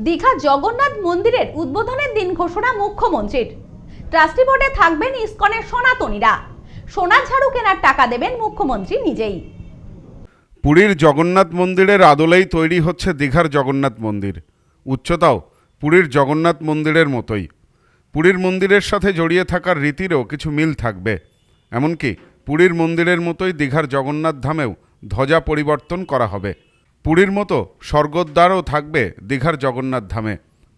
দীঘা জগন্নাথ মন্দিরের উদ্বোধনের দিন ঘোষণা মুখ্যমন্ত্রীর। ট্রাস্টি বোর্ডে থাকবেন ইস্কনের সনাতনীরা। সোনা ঝাড়ু কেনার টাকা দেবেন মুখ্যমন্ত্রী নিজেই। পুরীর জগন্নাথ মন্দিরের আদলেই তৈরি হচ্ছে দীঘার জগন্নাথ মন্দির। উচ্চতাও পুরীর জগন্নাথ মন্দিরের মতোই। পুরীর মন্দিরের সাথে জড়িয়ে থাকার রীতিরও কিছু মিল থাকবে। এমনকি পুরীর মন্দিরের মতোই দীঘার জগন্নাথ ধামেও ধ্বজা পরিবর্তন করা হবে। পুরীর মতো স্বর্গদ্বারও থাকবে দীঘার জগন্নাথ ধামে।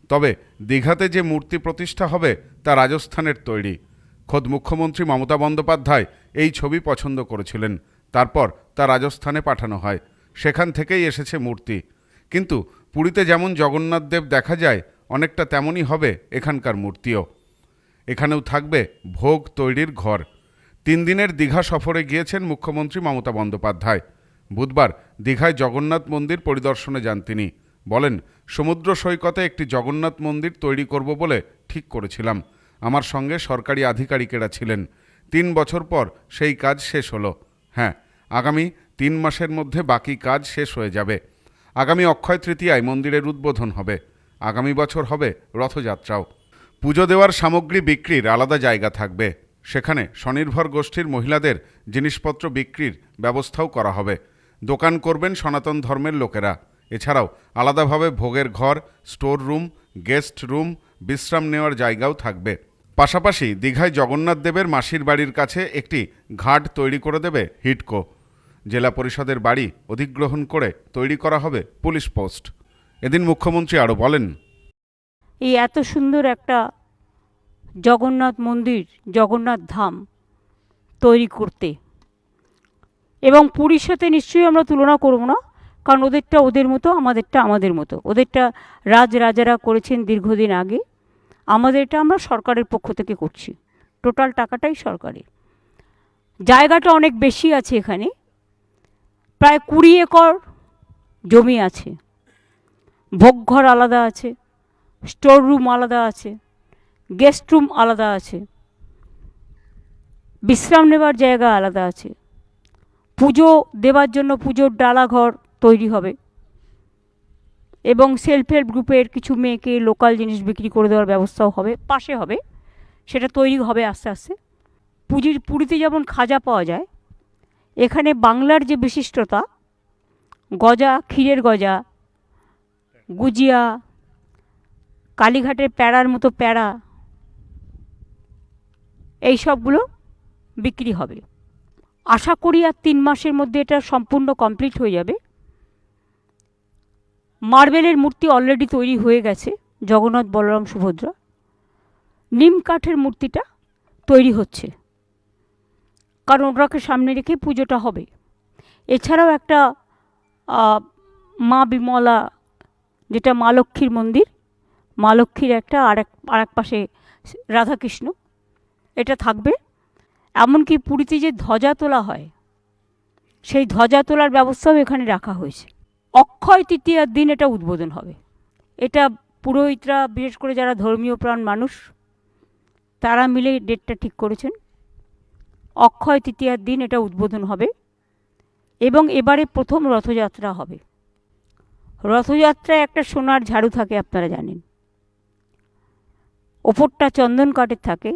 তবে দীঘাতে যে মূর্তি প্রতিষ্ঠা হবে, তা রাজস্থানের তৈরি। খোদ মুখ্যমন্ত্রী মমতা বন্দ্যোপাধ্যায় এই ছবি পছন্দ করেছিলেন। তারপর তা রাজস্থানে পাঠানো হয়। সেখান থেকেই এসেছে মূর্তি। কিন্তু পুরীতে যেমন জগন্নাথ দেব দেখা যায়, অনেকটা তেমনই হবে এখানকার মূর্তিও। এখানেও থাকবে ভোগ তৈরির ঘর। তিন দিনের দীঘা সফরে গিয়েছেন মুখ্যমন্ত্রী মমতা বন্দ্যোপাধ্যায়। বুধবার দীঘায় জগন্নাথ মন্দির পরিদর্শনে যান তিনি। বলেন, সমুদ্র সৈকতে একটি জগন্নাথ মন্দির তৈরি করব বলে ঠিক করেছিলাম। আমার সঙ্গে সরকারি আধিকারিকেরা ছিলেন। তিন বছর পর সেই কাজ শেষ হলো। হ্যাঁ আগামী তিন মাসের মধ্যে বাকি কাজ শেষ হয়ে যাবে। আগামী অক্ষয় তৃতীয়ায় মন্দিরের উদ্বোধন হবে। আগামী বছর হবে রথযাত্রাও। পুজো দেওয়ার সামগ্রী বিক্রির আলাদা জায়গা থাকবে। সেখানে স্বনির্ভর গোষ্ঠীর মহিলাদের জিনিসপত্র বিক্রির ব্যবস্থাও করা হবে। দোকান করবেন সনাতন ধর্মের লোকেরা। এছাড়াও আলাদাভাবে ভোগের ঘর, স্টোর রুম, গেস্ট রুম, বিশ্রাম নেওয়ার জায়গাও থাকবে। পাশাপাশি দীঘায় জগন্নাথ দেবের মাসির বাড়ির কাছে একটি ঘাট তৈরি করে দেবে হিটকো। জেলা পরিষদের বাড়ি অধিগ্রহণ করে তৈরি করা হবে পুলিশ পোস্ট। এদিন মুখ্যমন্ত্রী আরও বলেন, এই এত সুন্দর একটা জগন্নাথ মন্দির, জগন্নাথ ধাম তৈরি করতে। এবং পুরীর সাথে নিশ্চয়ই আমরা তুলনা করব না, কারণ ওদেরটা ওদের মতো, আমাদেরটা আমাদের মতো। ওদেরটা রাজ রাজারা করেছেন দীর্ঘদিন আগে। আমাদেরটা আমরা সরকারের পক্ষ থেকে করছি। টোটাল টাকাটাই সরকারের। জায়গাটা অনেক বেশি আছে এখানে। প্রায় কুড়ি একর জমি আছে। ভোগঘর আলাদা আছে। স্টোর রুম আলাদা আছে। গেস্ট রুম আলাদা আছে। বিশ্রাম নেবার জায়গা আলাদা আছে। পুজো দেওয়ার জন্য পুজোর ডালাঘর তৈরি হবে। এবং সেলফ হেল্প গ্রুপের কিছু মেয়েকে লোকাল জিনিস বিক্রি করে দেওয়ার ব্যবস্থাও হবে, পাশে হবে। সেটা তৈরি হবে আস্তে আস্তে। পুজোর পুরীতে যেমন খাজা পাওয়া যায়, এখানে বাংলার যে বিশিষ্টতা, গজা, ক্ষীরের গজা, গুজিয়া, কালীঘাটের প্যাড়ার মতো প্যাড়া এই সবগুলো বিক্রি হবে। আশা করি আর তিন মাসের মধ্যে এটা সম্পূর্ণ কমপ্লিট হয়ে যাবে। মার্বেলের মূর্তি অলরেডি তৈরি হয়ে গেছে, জগন্নাথ বলরাম সুভদ্রা। নিম কাঠের মূর্তিটা তৈরি হচ্ছে। কারণ ওটাকে সামনে রেখে পুজোটা হবে। এছাড়াও একটা মা বিমলা, যেটা মা লক্ষ্মীর মন্দির, মা লক্ষ্মীর একটা আর এক আর এক পাশে রাধাকৃষ্ণ। এটা থাকবে। এমনকি পুরীতে যে ধ্বজা তোলা হয়, সেই ধ্বজা তোলার ব্যবস্থাও এখানে রাখা হয়েছে। অক্ষয় তৃতীয়ার দিন এটা উদ্বোধন হবে। এটা পুরোহিতরা, বিশেষ করে যারা ধর্মীয় প্রাণ মানুষ, তারা মিলে ডেটটা ঠিক করেছেন। অক্ষয় তৃতীয়ার দিন এটা উদ্বোধন হবে এবং এবারে প্রথম রথযাত্রা হবে। রথযাত্রায় একটা সোনার ঝাড়ু থাকে, আপনারা জানেন। ওপরটা চন্দন কাঠের থাকে,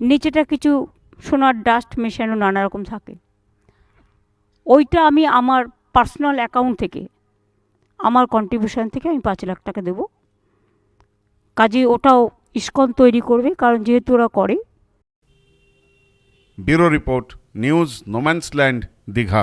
নিচেটা কিছু সোনার ডাস্ট মেশানো নানা রকম থাকে। ওইটা আমি আমার পার্সোনাল অ্যাকাউন্ট থেকে, আমার কন্ট্রিবিউশন থেকে আমি পাঁচ লাখ টাকা দেবো। কাজে ওটাও ইস্কন তৈরি করবে, কারণ যেহেতু ওরা করে। Bureau report, news no man's land Digha.